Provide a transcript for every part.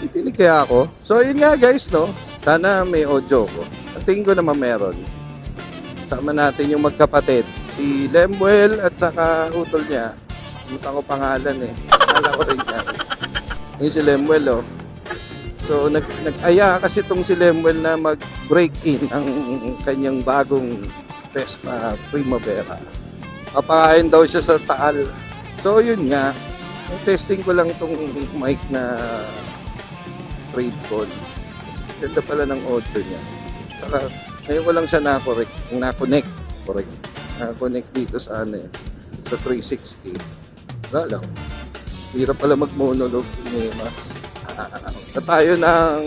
Hindi kaya ako. So, yun nga guys, no? Sana may audio ko. Ang tingin ko naman meron. Sama natin yung magkapatid. Si Lemuel at saka utol niya. Kumutan ko pangalan eh. Akala ko rin yan. Yung si Lemuel, oh. So, nag, nag-aya kasi itong si Lemuel na mag-break in ang kanyang bagong Vespa Primavera. Papakain daw siya sa Taal. So, yun nga. Testing ko lang tong mic na trade call. Ganda pala ng audio niya. Saka, ngayon ko lang siya na-correct. Na-connect. Correct. Na-connect dito sa ano eh. Sa 360. Wala lang. Hirap pala mag-monologue ni Mas. na tayo ng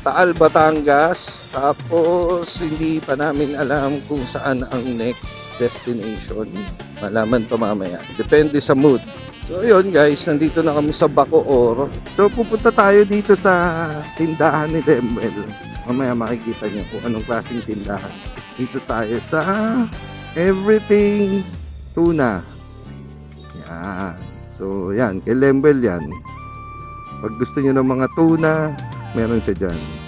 Taal, Batangas. Tapos, hindi pa namin alam kung saan ang next destination. Malaman pa mamaya. Depende sa mood. So, yun guys. Nandito na kami sa Bacoor. So, pupunta tayo dito sa tindahan ni Lemuel. Mamaya makikita niyo kung anong klaseng tindahan. Dito tayo sa Everything Tuna. Yan. So, yan. Kay Lemuel yan. Pag gusto niyo ng mga tuna, meron siya dyan.